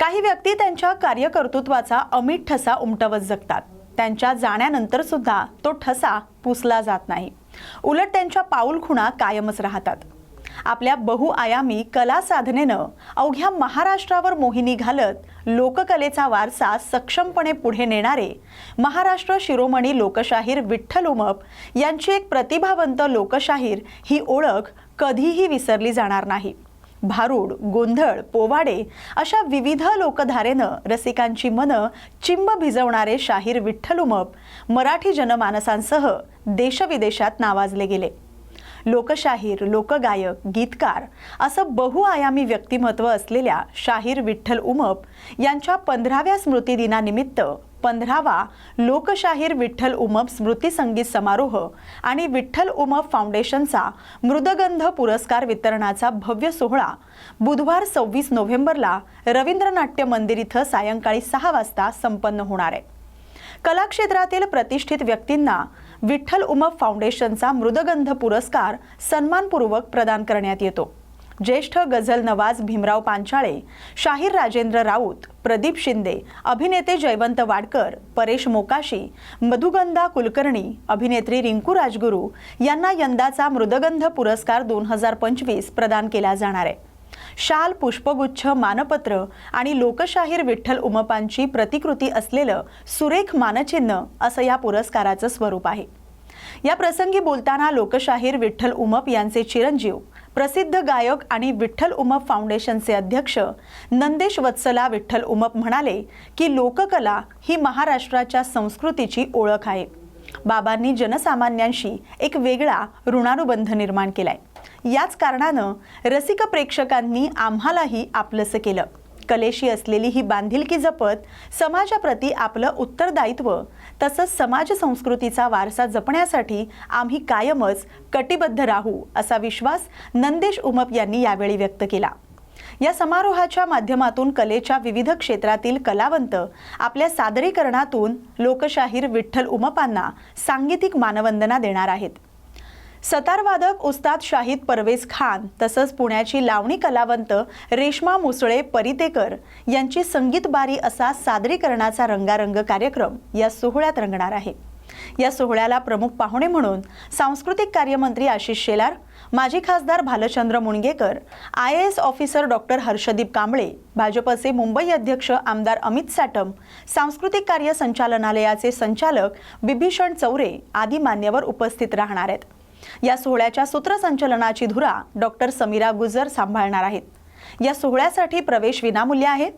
काही व्यक्ती त्यांच्या कार्यकर्तृत्वाचा अमिट ठसा उमटवत जगतात. त्यांच्या जाण्यानंतर सुद्धा तो ठसा पुसला जात नाही. उलट त्यांच्या पाऊलखुणा कायमच राहतात. आपल्या बहुआयामी कला साधनेनं अवघ्या महाराष्ट्रावर मोहिनी घालत लोककलेचा वारसा सक्षमपणे पुढे नेणारे महाराष्ट्र शिरोमणी लोकशाहीर विठ्ठल उमप यांची एक प्रतिभावंत लोकशाहीर ही ओळख कधीही विसरली जाणार नाही. भारूड गोंधळ पोवाडे अशा विविध लोकधारेनं रसिकांची मनं चिंब भिजवणारे शाहीर विठ्ठल उमप मराठी जनमानसांसह देशविदेशात नावाजले गेले. लोकशाहीर लोकगायक गीतकार असं बहुआयामी व्यक्तिमत्व असलेल्या शाहीर विठ्ठल उमप यांच्या पंधराव्या स्मृतिदिनानिमित्त पंधरावा लोकशाहीर विठ्ठल उमप स्मृती संगीत समारोह आणि विठ्ठल उमप फाउंडेशनचा मृदगंध पुरस्कार वितरणाचा भव्य सोहळा बुधवार सव्वीस नोव्हेंबरला रवींद्र नाट्य मंदिर इथं सायंकाळी सहा वाजता संपन्न होणार आहे. कलाक्षेत्रातील प्रतिष्ठित व्यक्तींना विठ्ठल उमप फाउंडेशनचा मृदगंध पुरस्कार सन्मानपूर्वक प्रदान करण्यात येतो. ज्येष्ठ गझल नवाज भीमराव पांचाळे शाहीर राजेंद्र राऊत प्रदीप शिंदे अभिनेते जयवंत वाडकर परेश मोकाशी मधुगंधा कुलकर्णी अभिनेत्री रिंकू राजगुरू यांना यंदाचा मृदगंध पुरस्कार दोन हजार पंचवीस प्रदान केला जाणार आहे. शाल पुष्पगुच्छ मानपत्र आणि लोकशाहीर विठ्ठल उमपांची प्रतिकृती असलेलं सुरेख मानचिन्ह असं या पुरस्काराचं स्वरूप आहे. या प्रसंगी बोलताना लोकशाहीर विठ्ठल उमप यांचे चिरंजीव प्रसिद्ध गायक आणि विठ्ठल उमप फाउंडेशनचे अध्यक्ष नंदेश वत्सला विठ्ठल उमप म्हणाले की लोककला ही महाराष्ट्राच्या संस्कृतीची ओळख आहे. बाबांनी जनसामान्यांशी एक वेगळा ऋणानुबंध निर्माण केलाय. याच कारणानं रसिक प्रेक्षकांनी आम्हालाही आपलंसं केलं. कलेशी असलेली ही बांधिलकी जपत समाजाप्रती आपलं उत्तरदायित्व तसंच समाज संस्कृतीचा वारसा जपण्यासाठी आम्ही कायमच कटिबद्ध राहू असा विश्वास नंदेश उमप यांनी यावेळी व्यक्त केला. या समारोहाच्या माध्यमातून कलेच्या विविध क्षेत्रातील कलावंत आपल्या सादरीकरणातून लोकशाहीर विठ्ठल उमपांना सांगीतिक मानवंदना देणार आहेत. सतारवादक उस्ताद शाहिद परवेज खान तसंच पुण्याची लावणी कलावंत रेश्मा मुसळे परितेकर यांची संगीत बारी असा सादरीकरणाचा रंगारंग कार्यक्रम या सोहळ्यात रंगणार आहे. या सोहळ्याला प्रमुख पाहुणे म्हणून सांस्कृतिक कार्यमंत्री आशिष शेलार माजी खासदार Bhalchandra Mungekar I A S officer doctor Harshdeep Kamble भाजपचे मुंबई अध्यक्ष आमदार अमित साटम सांस्कृतिक कार्य संचालनालयाचे संचालक बिभीषण चौरे आदी मान्यवर उपस्थित राहणार आहेत. या सोहळ्याच्या सूत्रसंचलनाची धुरा डॉक्टर समीरा गुजर सांभाळणार आहेत. या सोहळ्यासाठी प्रवेश विनामूल्य आहे.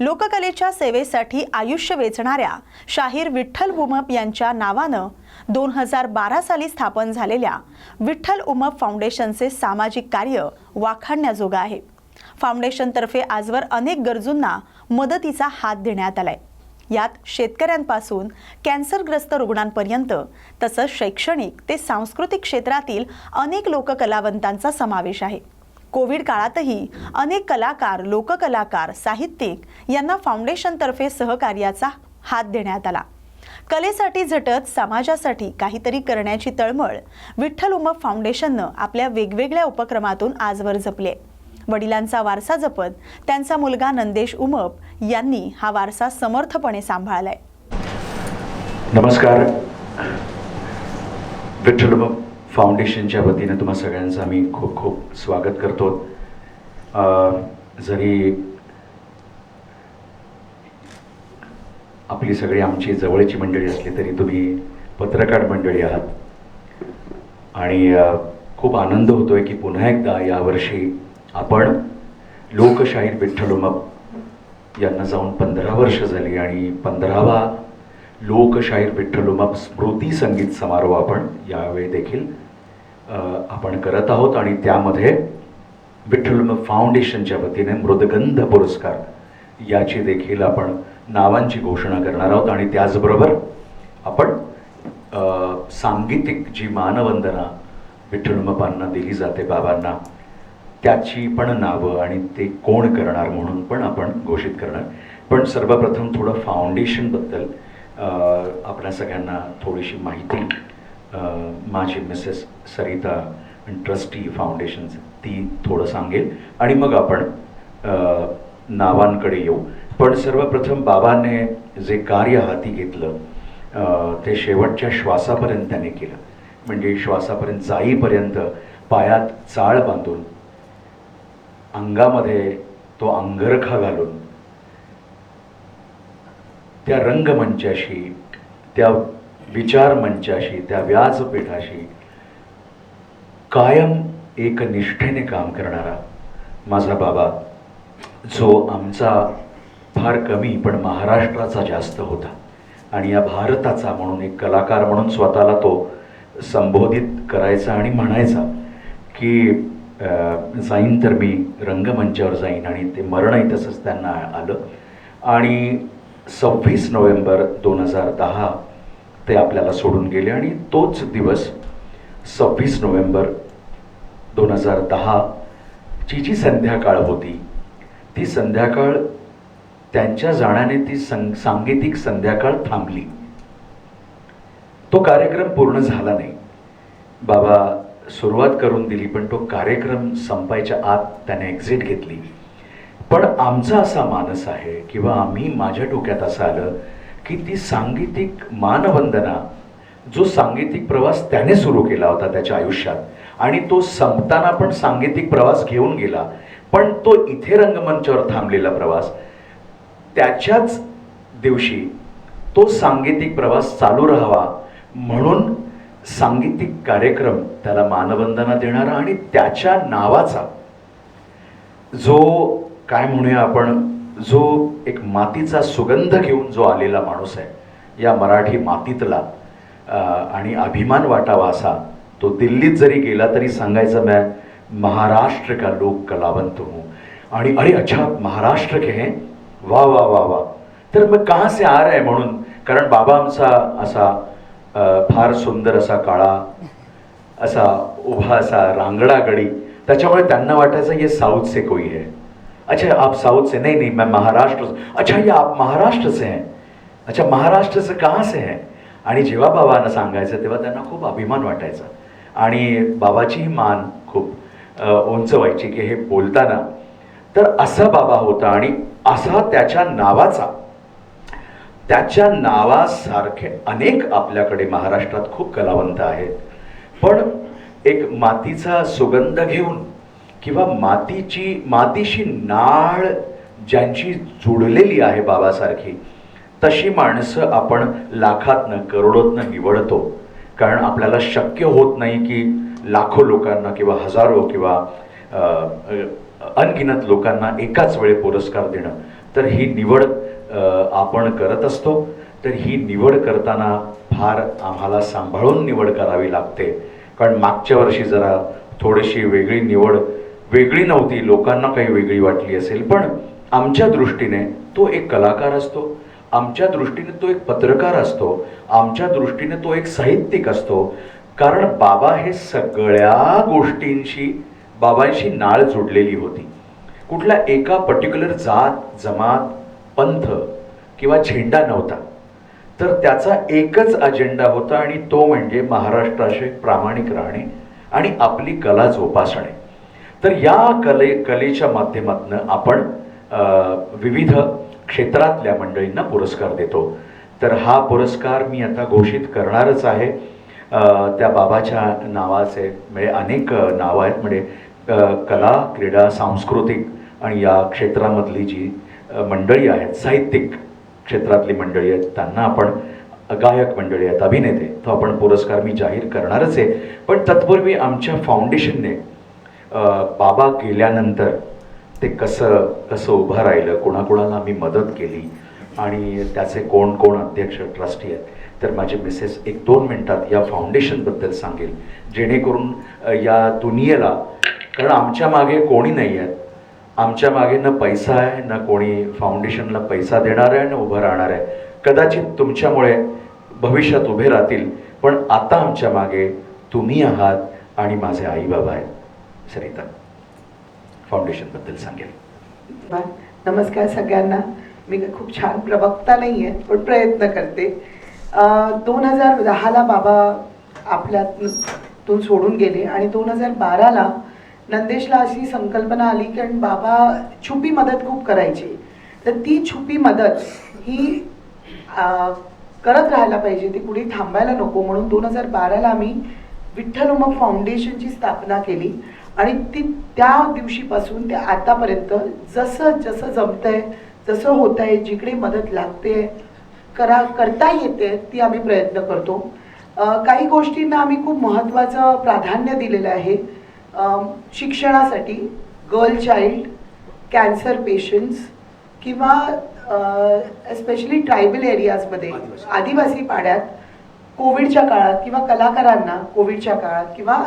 लोककलेच्या सेवेसाठी आयुष्य वेचणाऱ्या शाहीर विठ्ठल उमप यांच्या नावानं दोन हजार बारा साली स्थापन झालेल्या विठ्ठल उमप फाउंडेशनचे सामाजिक कार्य वाखाणण्याजोगं आहे. फाउंडेशनतर्फे आजवर अनेक गरजूंना मदतीचा हात देण्यात आलाय. यात शेतकऱ्यांपासून कॅन्सरग्रस्त रुग्णांपर्यंत तसंच शैक्षणिक ते सांस्कृतिक क्षेत्रातील अनेक लोककलावंतांचा समावेश आहे. कोविड काळातही अनेक कलाकार लोककलाकार साहित्यिक यांना फाउंडेशनतर्फे सहकार्याचा हात देण्यात आला. कलेसाठी झटत समाजासाठी काहीतरी करण्याची तळमळ विठ्ठल उमप फाउंडेशननं आपल्या वेगवेगळ्या उपक्रमातून आजवर जपले. वडिलांचा वारसा जपत त्यांचा मुलगा नंदेश उमप यांनी हा वारसा समर्थपणे सांभाळलाय. नमस्कार. विठ्ठल फाउंडेशनच्या वतीनं तुम्हा सगळ्यांचं आम्ही खूप खूप स्वागत करतो. जरी आपली सगळी आमची जवळची मंडळी असली तरी तुम्ही पत्रकार मंडळी आहात. आणि खूप आनंद होतोय की पुन्हा एकदा यावर्षी आपण लोकशाहीर विठ्ठलोमप यांना जाऊन पंधरा वर्ष झाली आणि पंधरावा लोकशाहीर विठ्ठलोमप स्मृती संगीत समारोह आपण यावेळी देखील आपण करत आहोत. आणि त्यामध्ये विठ्ठलोमप फाउंडेशनच्या वतीने मृदगंध पुरस्कार याची देखील आपण नावांची घोषणा करणार आहोत. आणि त्याचबरोबर आपण सांगीतिक जी मानवंदना विठ्ठलमपांना दिली जाते बाबांना त्याची पण नावं आणि ते कोण करणार म्हणून पण आपण घोषित करणार. पण सर्वप्रथम थोडं फाउंडेशनबद्दल आपल्या सगळ्यांना थोडीशी माहिती माझी मिसेस सरिता ट्रस्टी फाउंडेशनचं ती थोडं सांगेल. आणि मग आपण नावांकडे येऊ. पण सर्वप्रथम बाबाने जे कार्य हाती घेतलं ते शेवटच्या श्वासापर्यंत त्याने केलं. म्हणजे श्वासापर्यंत जाईपर्यंत पायात चाळ बांधून अंगामध्ये तो अंगरखा घालून त्या रंगमंचाशी त्या विचार मंचाशी त्या व्यासपीठाशी कायम एक निष्ठेने काम करणारा माझा बाबा जो आमचा फार कमी पण महाराष्ट्राचा जास्त होता आणि या भारताचा म्हणून एक कलाकार म्हणून स्वतःला तो संबोधित करायचा आणि म्हणायचा की जाईन तर मी रंगमंचावर जाईन आणि ते मरणही तसंच त्यांना आलं. आणि सव्वीस नोव्हेंबर दोन हजार दहा ते आपल्याला सोडून गेले आणि तोच दिवस सव्वीस नोव्हेंबर दोन हजार दहाची जी संध्याकाळ होती ती संध्याकाळ त्यांच्या जाण्याने ती सं सांगीतिक संध्याकाळ थांबली. तो कार्यक्रम पूर्ण झाला नाही. बाबा सुरुवात करून दिली पण तो कार्यक्रम संपायच्या आत त्याने एक्झिट घेतली. पण आमचा असा मानस आहे किंवा आम्ही माझ्या डोक्यात असं आलं की ती सांगीतिक मानवंदना जो सांगीतिक प्रवास त्याने सुरू केला होता त्याच्या आयुष्यात आणि तो संपताना पण सांगीतिक प्रवास घेऊन गेला पण तो इथे रंगमंचावर थांबलेला प्रवास. त्याच्याच दिवशी तो सांगीतिक प्रवास चालू राहावा म्हणून सांगीतिक कार्यक्रम त्याला मानवंदना देणारा आणि त्याच्या नावाचा. जो काय म्हणूया आपण जो एक मातीचा सुगंध घेऊन जो आलेला माणूस आहे या मराठी मातीतला आणि अभिमान वाटावा असा तो दिल्लीत जरी गेला तरी सांगायचं मॅ महाराष्ट्र का लोक कलावंत हूँ. आणि अरे अच्छा महाराष्ट्र के हैं? वा वा वा वा तर मग कहाँ से आ रहा है म्हणून? कारण बाबा आमचा असा फार सुंदर असा काळा असा उभा असा रांगडा गडी. त्याच्यामुळे त्यांना वाटायचं ये साऊथ से कोई है अच्छा आप साउथ से नहीं नहीं मैं महाराष्ट्र अच्छा ये आप महाराष्ट्र से हैं. अच्छा महाराष्ट्र से कहाँ से हैं? आणि जेव्हा बाबांना सांगायचं तेव्हा त्यांना खूप अभिमान वाटायचा. आणि बाबाचीही मान खूप उंच व्हायची की हे बोलताना. तर असा बाबा होता आणि असा त्याच्या नावाचा त्याच्या नावासारखे अनेक आपल्याकडे महाराष्ट्रात खूप कलावंत आहेत. पण एक मातीचा सुगंध घेऊन किंवा मातीची मातीशी नाळ ज्यांची जुडलेली आहे बाबासारखी तशी माणसं आपण लाखातनं करोडोतनं निवडतो. कारण आपल्याला शक्य होत नाही की लाखो लोकांना किंवा हजारो किंवा अनगिनत लोकांना एकाच वेळी पुरस्कार देणं. तर ही निवड आपण करत असतो तर ही निवड करताना फार आम्हाला सांभाळून निवड करावी लागते. कारण मागच्या वर्षी जरा थोडीशी वेगळी निवड वेगळी नव्हती लोकांना काही वेगळी वाटली असेल पण आमच्या दृष्टीने तो एक कलाकार असतो. आमच्या दृष्टीने तो एक पत्रकार असतो. आमच्या दृष्टीने तो एक साहित्यिक असतो. कारण बाबा हे सगळ्या गोष्टींशी बाबांशी नाळ जोडलेली होती. कुठल्या एका पर्टिक्युलर जात जमात पंथ किंवा झेंडा नव्हता. तर त्याचा एकच अजेंडा होता आणि तो म्हणजे महाराष्ट्राशी प्रामाणिक राहणे आणि आपली कला जोपासणे. तर या कले कलेच्या माध्यमातून आपण विविध क्षेत्रातल्या मंडळींना पुरस्कार देतो. तर हा पुरस्कार मी आता घोषित करणारच आहे. त्या बाबाच्या नावाचे म्हणजे अनेक नावं आहेत. म्हणजे कला क्रीडा सांस्कृतिक आणि या क्षेत्रामधली जी मंडळी आहेत साहित्यिक क्षेत्रातली मंडळी आहेत. त्यांना आपण गायक मंडळी आहेत अभिनेते. तो आपण पुरस्कार मी जाहीर करणारच आहे. पण तत्पूर्वी आमच्या फाउंडेशनने बाबा गेल्यानंतर ते कसं कसं उभं राहिलं कोणाकोणाला आम्ही मदत केली आणि त्याचे कोण कोण अध्यक्ष ट्रस्टी आहेत तर माझे मिसेस एक दोन मिनटात या फाउंडेशनबद्दल सांगेल. जेणेकरून या दुनियेला कारण आमच्या मागे कोणी नाही आहेत आमच्या मागे ना पैसा आहे ना कोणी फाउंडेशनला पैसा देणार आहे ना उभं राहणार आहे. कदाचित तुमच्यामुळे भविष्यात उभे राहतील पण आता आमच्या मागे तुम्ही आहात आणि माझे आई बाबा आहेत. सरिता फाउंडेशनबद्दल सांगेल. नमस्कार सगळ्यांना. मी खूप छान प्रवक्ता नाही आहे पण प्रयत्न करते. दोन हजार दहाला बाबा आपल्यातून सोडून गेले आणि दोन हजार बाराला नंदेशला अशी संकल्पना आली कारण बाबा छुपी मदत खूप करायची. तर ती छुपी मदत ही करत राहायला पाहिजे ती कुणी थांबायला नको. म्हणून दोन हजार बाराला आम्ही विठ्ठल उमक फाउंडेशनची स्थापना केली. आणि ती त्या दिवशीपासून ते आतापर्यंत जसं जसं जमतंय जसं होत आहे जिकडे मदत लागते करा करता येते ती आम्ही प्रयत्न करतो. काही गोष्टींना आम्ही खूप महत्त्वाचं प्राधान्य दिलेलं आहे. शिक्षणासाठी गर्ल चाइल्ड कॅन्सर पेशंट्स किंवा एस्पेशली ट्रायबल एरियाजमध्ये आदिवासी. पाड्यात कोविडच्या काळात किंवा कलाकारांना कोविडच्या काळात किंवा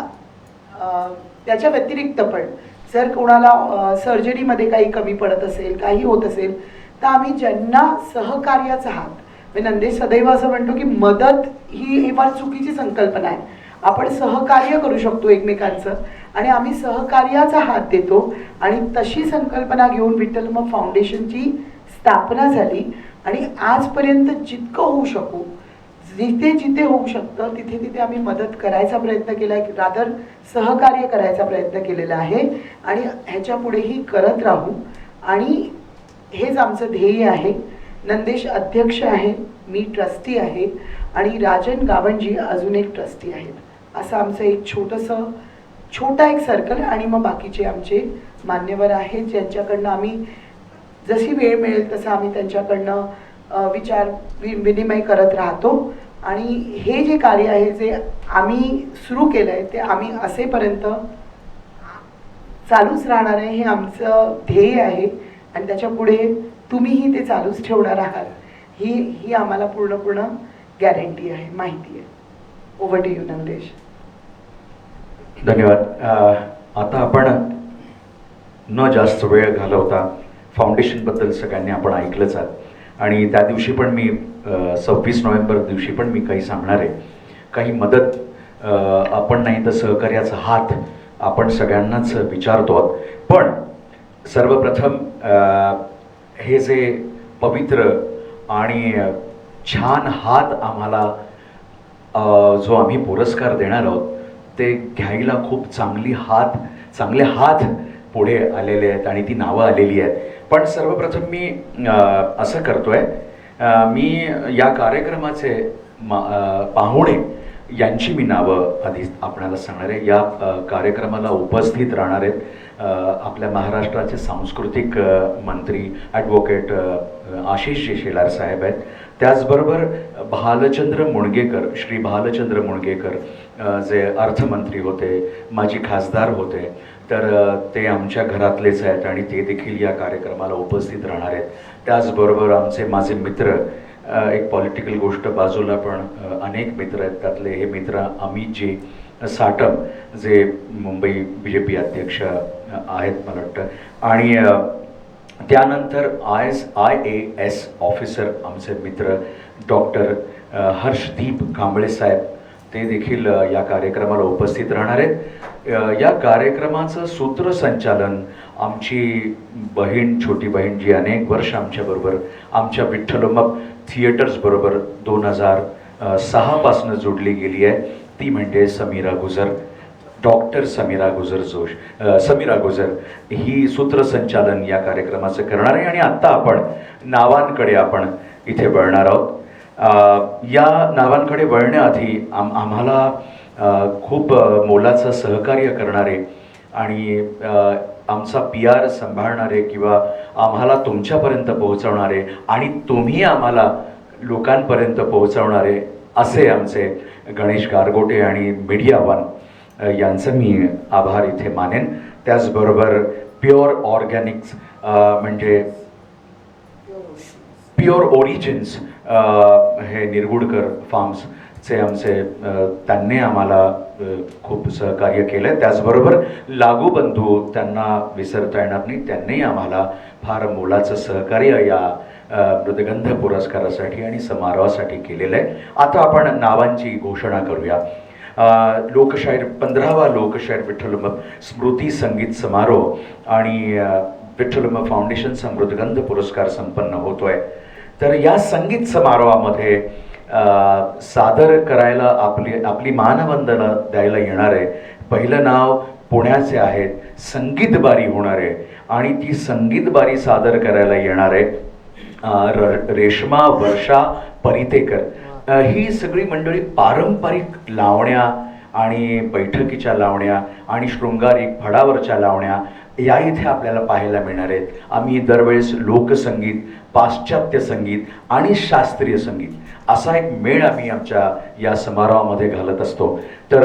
त्याच्या व्यतिरिक्त पण जर कोणाला सर्जरीमध्ये काही कमी पडत असेल काही होत असेल तर आम्ही ज्यांना सहकार्याचा हात मी नंदेश सदैव असं म्हणतो की मदत ही ही फार चुकीची संकल्पना आहे. आपण सहकार्य करू शकतो एकमेकांचं आणि आम्ही सहकार्याचा हात देतो. आणि तशी संकल्पना घेऊन विठ्ठल मग फाउंडेशनची स्थापना झाली. आणि आजपर्यंत जितकं होऊ शकू जिथे जिथे होऊ शकतं तिथे तिथे आम्ही मदत करायचा प्रयत्न केला आहे रादर सहकार्य करायचा प्रयत्न केलेला आहे. आणि ह्याच्या पुढेही करत राहू. आणि हेच आमचं ध्येय आहे. नंदेश अध्यक्ष आहे मी ट्रस्टी आहे. आणि राजन गावंजी अजून एक ट्रस्टी आहेत. असं आमचं एक छोटंसं छोटा एक सर्कल आणि मग बाकीचे आमचे मान्यवर आहेत ज्यांच्याकडनं आम्ही जशी वेळ मिळेल तसं आम्ही त्यांच्याकडनं विचार वि- विनिमय करत राहतो. आणि हे जे कार्य आहे जे आम्ही सुरू केलं आहे ते आम्ही असेपर्यंत चालूच राहणार आहे हे आमचं ध्येय आहे. आणि त्याच्या पुढे तुम्हीही ते चालूच ठेवणार आहात. ही ही आम्हाला पूर्ण पूर्ण गॅरंटी आहे माहिती आहे. ओव्हर टू यू नंदेश धन्यवाद. आता आपण न जास्त वेळ घालवता फाउंडेशनबद्दल सगळ्यांनी आपण ऐकलंच आहात आणि त्या दिवशी पण मी सव्वीस नोव्हेंबर दिवशी पण मी काही सांगणार आहे. काही मदत आपण नाही तर सहकार्याचा हात आपण सगळ्यांनाच विचारतो आहोत. पण सर्वप्रथम हे जे पवित्र आणि छान हात आम्हाला जो आम्ही पुरस्कार देणार आहोत ते घ्यायला खूप चांगली हात चांगले हात पुढे आलेले आहेत आणि ती नावं आलेली आहेत. पण सर्वप्रथम मी असं करतो आहे मी या कार्यक्रमाचे मा पाहुणे यांची मी नावं आधी आपणाला सांगणार आहे. या कार्यक्रमाला उपस्थित राहणार आहेत आपल्या महाराष्ट्राचे सांस्कृतिक मंत्री ॲडव्होकेट अ, आशिष शेलार साहेब आहेत. त्याचबरोबर भालचंद्र मुणगेकर श्री भालचंद्र मुणगेकर जे अर्थमंत्री होते माजी खासदार होते तर ते आमच्या घरातलेच आहेत आणि ते देखील या कार्यक्रमाला उपस्थित राहणार आहेत. त्याचबरोबर आमचे माझे मित्र एक पॉलिटिकल गोष्ट बाजूला पण अनेक मित्र आहेत. त्यातले हे मित्र अमितजी साटम जे मुंबई बी जे पी अध्यक्ष आहेत मला वाटतं. आणि त्यानंतर I S I A S officer आमचे मित्र डॉक्टर हर्षदीप कांबळे साहेब. ते देखील या कार्यक्रमाला उपस्थित राहणार आहेत. या कार्यक्रमाचं सूत्रसंचालन आमची बहीण छोटी बहीण जी अनेक वर्ष आमच्याबरोबर आमच्या विठ्ठलोमक थिएटर्सबरोबर दोन हजार सहापासनं जोडली गेली आहे. ती म्हणजे समीरा गुजर डॉक्टर समीरा गुजर जोश समीरा गुजर ही सूत्रसंचालन या कार्यक्रमाचं करणार आहे. आणि आत्ता आपण नावांकडे आपण इथे वळणार आहोत. या नावांकडे वळण्याआधी आम आम्हाला खूप मोलाचं सहकार्य करणारे आणि आमचा पी आर सांभाळणारे किंवा आम्हाला तुमच्यापर्यंत पोहोचवणारे आणि तुम्ही आम्हाला लोकांपर्यंत पोहोचवणारे असे आमचे गणेश गारगोटे आणि मीडिया वन यांचं मी आभार इथे मानेन. त्याचबरोबर प्युअर ऑर्गॅनिक्स म्हणजे प्युअर ओरिजिन्स हे निरगुडकर फार्म्सचे आमचे त्यांनी आम्हाला खूप सहकार्य केलं आहे त्याचबरोबर लागू बंधू त्यांना विसरता येणार नाही. त्यांनी आम्हाला फार मोलाचं सहकार्य या मृदगंध पुरस्कारासाठी आणि समारोहासाठी केलेलं आहे. आता आपण नावांची घोषणा करूया. लोकशाहीर पंधरावा लोकशाहीर विठ्ठलम स्मृती संगीत समारोह आणि विठ्ठलम फाउंडेशनचा मृदगंध पुरस्कार संपन्न होतोय. तर या संगीत समारोहामध्ये सादर करायला आपली आपली मानवंदनं द्यायला येणार आहे पहिलं नाव पुण्याचे आहेत संगीतबारी होणार. आहे आणि ती संगीतबारी सादर करायला येणार आहे रेशमा रेश्मा वर्षा परितेकर. ही सगळी मंडळी पारंपरिक लावण्या आणि बैठकीच्या लावण्या आणि शृंगारिक फडावरच्या लावण्या या इथे आपल्याला पाहायला मिळणार आहेत. आम्ही दरवेळेस लोकसंगीत पाश्चात्य संगीत आणि शास्त्रीय संगीत असा एक मेळ आम्ही आमच्या या समारोहामध्ये घालत असतो. तर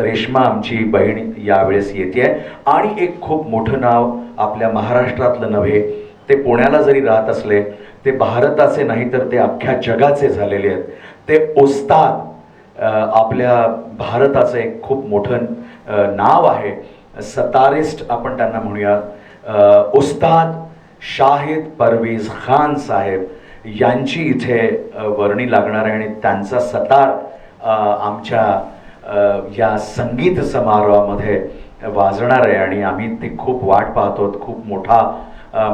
रेश्मा आमची बहीण यावेळेस येते आहे आणि एक खूप मोठं नाव आपल्या महाराष्ट्रातलं नव्हे ते पुण्याला जरी राहत असले ते भारताचे नाही तर ते अख्ख्या जगाचे झालेले आहेत. ते ओस्ताद आपल्या भारताचं एक खूप मोठं नाव आहे. सतारिस्ट आपण त्यांना म्हणूया. उस्ताद शाहिद परवेज खान साहेब यांची इथे वर्णी लागणार आहे आणि त्यांचा सतार आमच्या या संगीत समारोहामध्ये वाजणार आहे. आणि आम्ही ते खूप वाट पाहतो. खूप मोठा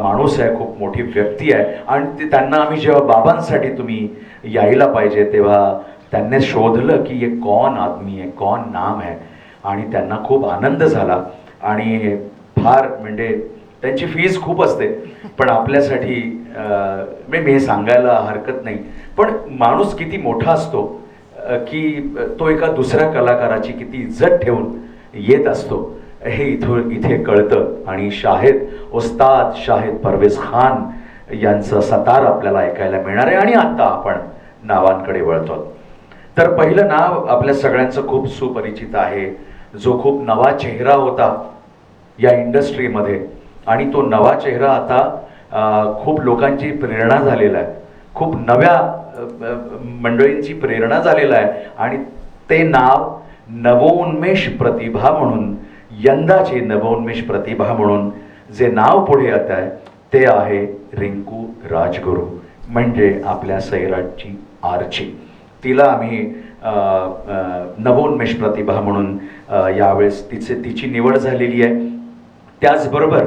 माणूस आहे. खूप मोठी व्यक्ती आहे. आणि ते त्यांना आम्ही जेव्हा बाबांसाठी तुम्ही यायला पाहिजे तेव्हा त्यांनी शोधलं की हे कौन आदमी आहे कौन नाम आहे. आणि त्यांना खूप आनंद झाला. आणि फार म्हणजे त्यांची फीज खूप असते. पण आपल्यासाठी मी हे सांगायला हरकत नाही. पण माणूस किती मोठा असतो की तो एका दुसऱ्या कलाकाराची किती इज्जत ठेवून येत असतो. हे इथून इथे कळतं. आणि शाहिद उस्ताद शाहिद परवेज खान यांचं सतार आपल्याला ऐकायला मिळणार आहे. आणि आता आपण नावांकडे वळतो तर पहिलं नाव आपल्या सगळ्यांचं खूप सुपरिचित आहे. जो खूप नवा चेहरा होता या इंडस्ट्रीमध्ये आणि तो नवा चेहरा आता खूप लोकांची प्रेरणा झालेला आहे. खूप नव्या मंडळींची प्रेरणा झालेला आहे. आणि ते नाव नवोन्मेष प्रतिभा म्हणून यंदाचे नवोन्मेष प्रतिभा म्हणून जे नाव पुढे येत आहे ते आहे रिंकू राजगुरू म्हणजे आपल्या सैराटची आरची. तिला आम्ही नवोन्मेष प्रतिभा म्हणून यावेळेस तिचे तिची निवड झालेली आहे. त्याचबरोबर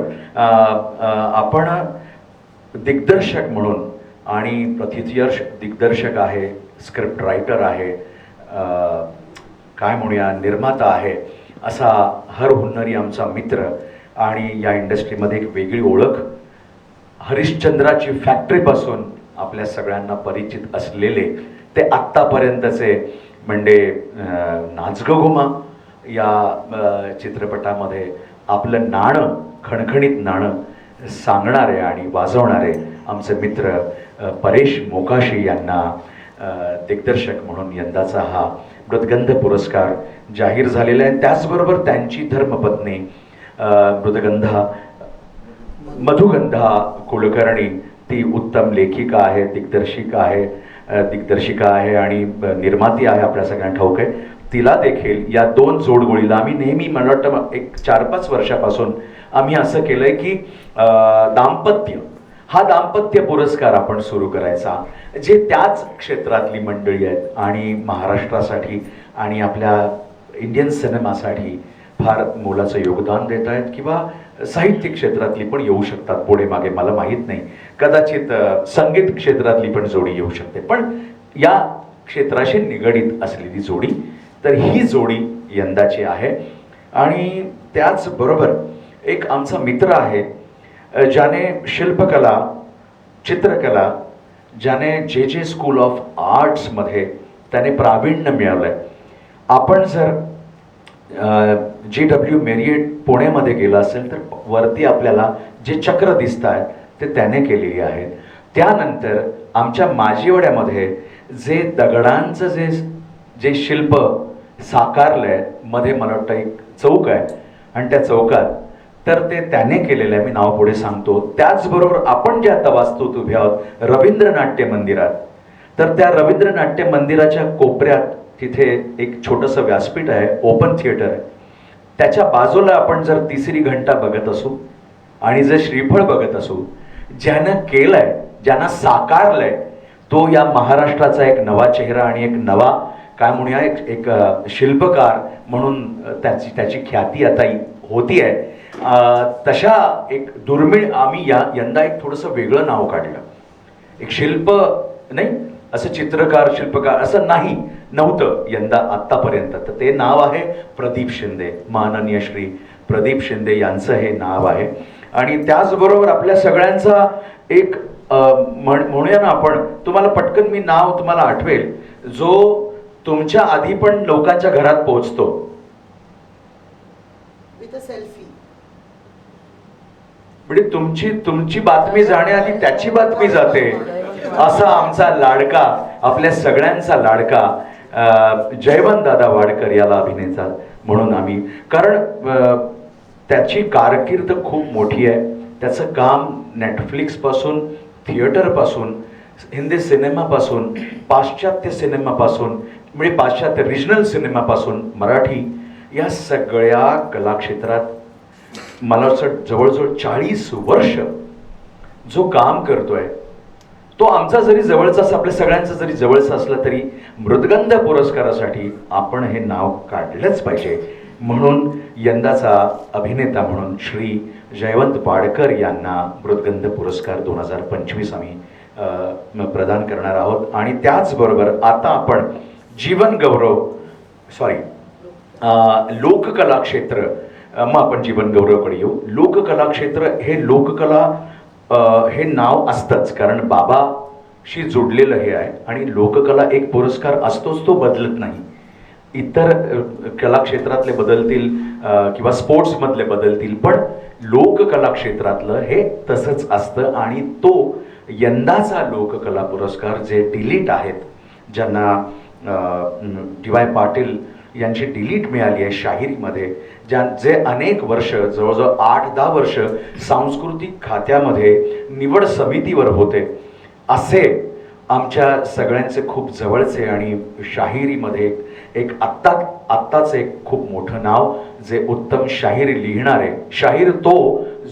आपण दिग्दर्शक म्हणून आणि प्रथितयर्श दिग्दर्शक आहे स्क्रिप्ट रायटर आहे काय म्हणूया निर्माता आहे असा हर हुन्नरी आमचा मित्र आणि या इंडस्ट्रीमध्ये एक वेगळी ओळख हरिश्चंद्राची फॅक्टरीपासून आपल्या सगळ्यांना परिचित असलेले ते आत्तापर्यंतचे म्हणजे अं, नाचगं घुमा या चित्रपटामध्ये आपलं नाणं खणखणीत नाणं सांगणारे आणि वाजवणारे आमचे मित्र परेश मोकाशी यांना दिग्दर्शक म्हणून यंदाचा हा मृदगंध पुरस्कार जाहीर झालेला आहे. त्याचबरोबर त्यांची धर्मपत्नी मृदगंधा मधुगंधा कुलकर्णी ती उत्तम लेखिका आहे दिग्दर्शिका आहे दिग्दर्शिका आहे आणि निर्माती आहे आपल्या सगळ्यांना ठाऊक आहे. तिला देखील या दोन जोडगोळीला आम्ही नेहमी मला वाटतं एक चार पाच वर्षापासून आम्ही असं केलंय की दाम्पत्य. हा दाम्पत्य पुरस्कार आपण सुरू करायचा. जे त्याच क्षेत्रातली मंडळी आहेत आणि महाराष्ट्रासाठी आणि आपल्या इंडियन सिनेमासाठी फार मोलाचं योगदान देत आहेत किंवा साहित्य क्षेत्रातली पण येऊ शकतात पुढे मागे मला माहीत नाही. कदाचित संगीत क्षेत्रातली पण जोडी येऊ शकते. पण या क्षेत्राशी निगडीत असलेली जोडी तर ही जोडी यंदाची आहे. आणि त्याचबरोबर एक आमचा मित्र आहे ज्याने शिल्पकला चित्रकला ज्याने जे जे स्कूल ऑफ आर्ट्समध्ये त्याने प्रावीण्य मिळवलं आहे आपण जर जी डब्ल्यू मेरिएट पुणेमध्ये गेलं असेल तर वरती आपल्याला जे चक्र दिसत आहेत ते त्याने केलेली आहेत त्यानंतर आमच्या माजीवड्यामध्ये जे दगडांचं जे जे शिल्प साकारलंयमध्ये मला वाटतं एक चौक आहे. आणि त्या चौकात तर ते त्याने केलेलं आहे मी नाव पुढे सांगतो. त्याचबरोबर आपण जे आता वास्तूत उभे आहोत रवींद्र नाट्य मंदिरात. तर त्या रवींद्र नाट्य मंदिराच्या कोपऱ्यात तिथे एक छोटंसं व्यासपीठ आहे ओपन थिएटर आहे. त्याच्या बाजूला आपण जर तिसरी घंटा बघत असू आणि जर श्रीफळ बघत असू ज्यानं केलंय ज्यानं साकारलंय तो या महाराष्ट्राचा एक नवा चेहरा आणि एक नवा काय म्हणूया एक एक शिल्पकार म्हणून त्याची त्याची ख्याती आता होती आहे तशा एक दुर्मिळ आम्ही या यंदा एक थोडंसं वेगळं नाव काढलं. एक शिल्प नाही असं चित्रकार शिल्पकार असं नाही नव्हतं यंदा आत्तापर्यंत. तर ते नाव आहे प्रदीप शिंदे माननीय श्री प्रदीप शिंदे यांचं हे नाव आहे. आणि त्याचबरोबर आपल्या सगळ्यांचा एक म्हण म्हणूया ना आपण तुम्हाला पटकन मी नाव तुम्हाला आठवेल. जो तुमच्या आधी पण लोकांच्या घरात पोहोचतो. म्हणजे तुमची तुमची बातमी जाण्याआधी त्याची बातमी जाते. असा आमचा लाडका आपल्या सगळ्यांचा लाडका जयवंत दादा वाडकर याला अभिनेता म्हणून आम्ही. कारण त्याची कारकीर्द खूप मोठी आहे. त्याचं काम नेटफ्लिक्सपासून थिएटरपासून हिंदी सिनेमापासून पाश्चात्य सिनेमापासून म्हणजे पाश्चात्य रिजनल सिनेमापासून मराठी या सगळ्या कलाक्षेत्रात मला असं जवळजवळ चाळीस वर्ष जो काम करतोय तो आमचा जरी जवळचा आपल्या सगळ्यांचा जरी जवळचा असला तरी मृदगंध पुरस्कारासाठी आपण हे नाव काढलंच पाहिजे. म्हणून यंदाचा अभिनेता म्हणून श्री जयवंत पाडकर यांना मृदगंध पुरस्कार दोन हजार पंचवीस आम्ही प्रदान करणार आहोत. आणि त्याचबरोबर आता आपण जीवन गौरव सॉरी लोककला क्षेत्र मग आपण जीवन गौरवकडे येऊ. लोककला क्षेत्र हे लोककला हे नाव असतंच. कारण बाबाशी जोडलेलं हे आहे. आणि लोककला एक पुरस्कार असतोच तो बदलत नाही. इतर कलाक्षेत्रातले कला क्षेत्रातले बदलतील किंवा स्पोर्ट्समधले बदलतील. पण लोककला क्षेत्रातलं हे तसंच असतं. आणि तो यंदाचा लोककला पुरस्कार जे डिलीट आहेत ज्यांना डी वाय पाटील यांची डिलीट मिळाली आहे शाहिरीमध्ये ज्या जे अनेक वर्ष जवळजवळ आठ दहा वर्ष सांस्कृतिक खात्यामध्ये निवड समितीवर होते. असे आमच्या सगळ्यांचे खूप जवळचे आणि शाहिरीमध्ये एक आत्ता आत्ताच एक खूप मोठं नाव जे उत्तम शाहीर लिहिणारे शाहीर तो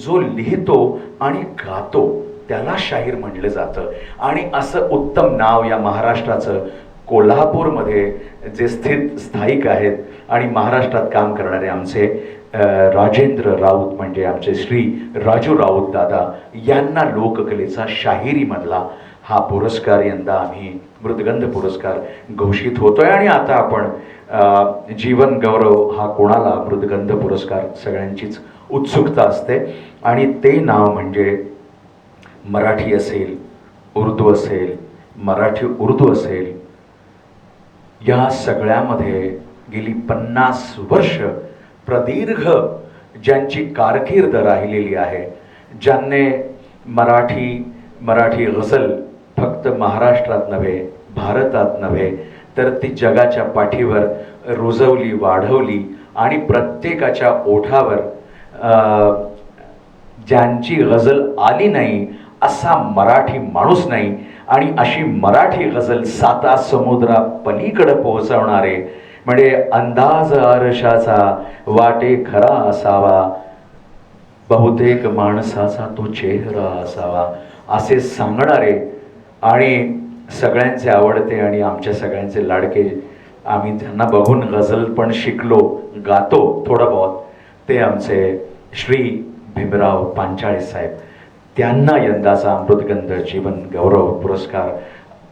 जो लिहितो आणि गातो त्याला शाहीर म्हणलं जातं. आणि असं उत्तम नाव या महाराष्ट्राचं कोल्हापूरमध्ये जे स्थित स्थायिक आहेत आणि महाराष्ट्रात काम करणारे आमचे राजेंद्र राऊत म्हणजे आमचे श्री राजू राऊत दादा यांना लोककलेचा शाहिरीमधला हा पुरस्कार यंदा आम्ही मृदगंध पुरस्कार घोषित होतोय. आणि आता आपण जीवन गौरव हा कोणाला मृदगंध पुरस्कार सगळ्यांचीच उत्सुकता असते. आणि ते नाव म्हणजे मराठी असेल उर्दू असेल मराठी उर्दू असेल या सगळ्यामध्ये गेली पन्नास वर्ष प्रदीर्घ ज्यांची कारकीर्द राहिलेली आहे ज्यांनी मराठी मराठी गझल फक्त महाराष्ट्रात नव्हे भारतात नव्हे तर ती जगाच्या पाठीवर रुजवली वाढवली आणि प्रत्येकाच्या ओठावर ज्यांची गझल आली नाही असा मराठी माणूस नाही आणि अशी मराठी गझल साता समुद्रा पलीकडे पोहोचवणारे म्हणजे अंदाज आरशाचा वाटे खरा असावा बहुतेक माणसाचा तो चेहरा असावा असे सांगणारे आणि सगळ्यांचे आवडते आणि आमच्या सगळ्यांचे लाडके आम्ही त्यांना बघून गझल पण शिकलो गातो थोडं बहुत ते आमचे श्री भीमराव पांचाळे साहेब. त्यांना यंदाचा अमृतगंध जीवन गौरव पुरस्कार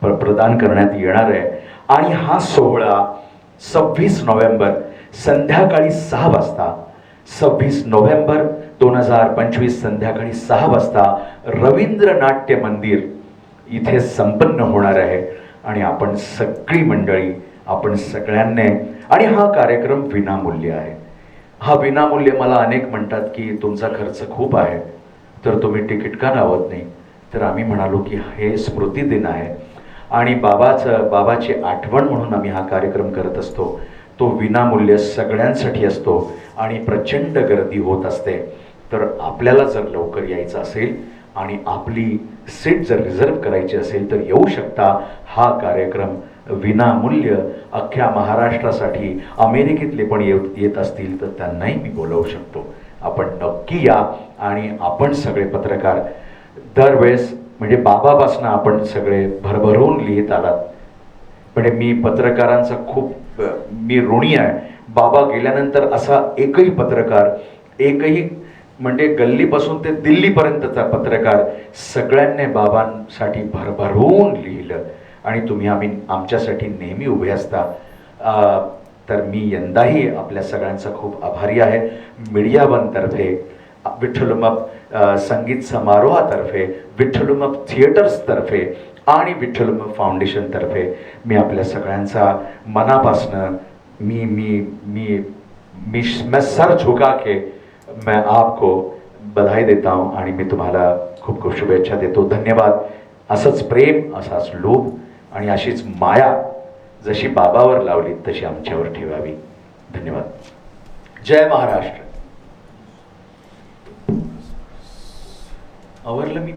प्र प्रदान करण्यात येणार आहे. आणि हा सोहळा सव्वीस नोव्हेंबर संध्याकाळी सहा वाजता सव्वीस नोव्हेंबर दोन हजार पंचवीस संध्याकाळी सहा वाजता रवींद्र नाट्य मंदिर इथे संपन्न होणार आहे. आणि आपण सगळी मंडळी आपण सगळ्यांनी आणि हा कार्यक्रम विनामूल्य आहे. हा विनामूल्य मला अनेक म्हणतात की तुमचा खर्च खूप आहे. तर तुम्ही तिकीट का लावत नाही? तर आम्ही म्हणालो की हे स्मृती दिन आहे. आणि बाबाचं बाबाची आठवण म्हणून आम्ही हा कार्यक्रम करत असतो. तो विनामूल्य सगळ्यांसाठी असतो आणि प्रचंड गर्दी होत असते. तर आपल्याला जर लवकर यायचं असेल आणि आपली सीट जर रिझर्व करायची असेल तर येऊ शकता. हा कार्यक्रम विनामूल्य अख्ख्या महाराष्ट्रासाठी अमेरिकेतले पण येत येत असतील तर त्यांनाही मी बोलवू शकतो. आपण नक्की या. आणि आपण सगळे पत्रकार दरवेळेस म्हणजे बाबापासून आपण सगळे भरभरून लिहित आलात. म्हणजे मी पत्रकारांचा खूप मी ऋणी आहे. बाबा गेल्यानंतर असा एकही पत्रकार एकही म्हणजे गल्लीपासून ते दिल्लीपर्यंतचा पत्रकार सगळ्यांनी बाबांसाठी भरभरून लिहिलं. आणि तुम्ही आम्ही आमच्यासाठी नेहमी उभे असता. तर मी यंदाही आपल्या सगळ्यांचा खूप आभारी आहे. मीडियावनतर्फे विठ्ठलुमप संगीत समारोहातर्फे विठ्ठलुमप थिएटर्सतर्फे आणि विठ्ठलुमप फाउंडेशनतर्फे मी आपल्या सगळ्यांचा मनापासनं मी मी मी मी मैं सर झुका के मैं आपको बधाई देता हूँ आणि मी तुम्हाला खूप खूप शुभेच्छा देतो. धन्यवाद. असंच प्रेम असाच लोभ आणि अशीच माया जशी बाबावर लावली तशी आमच्यावर ठेवावी. धन्यवाद. जय महाराष्ट्र. आवरलं मी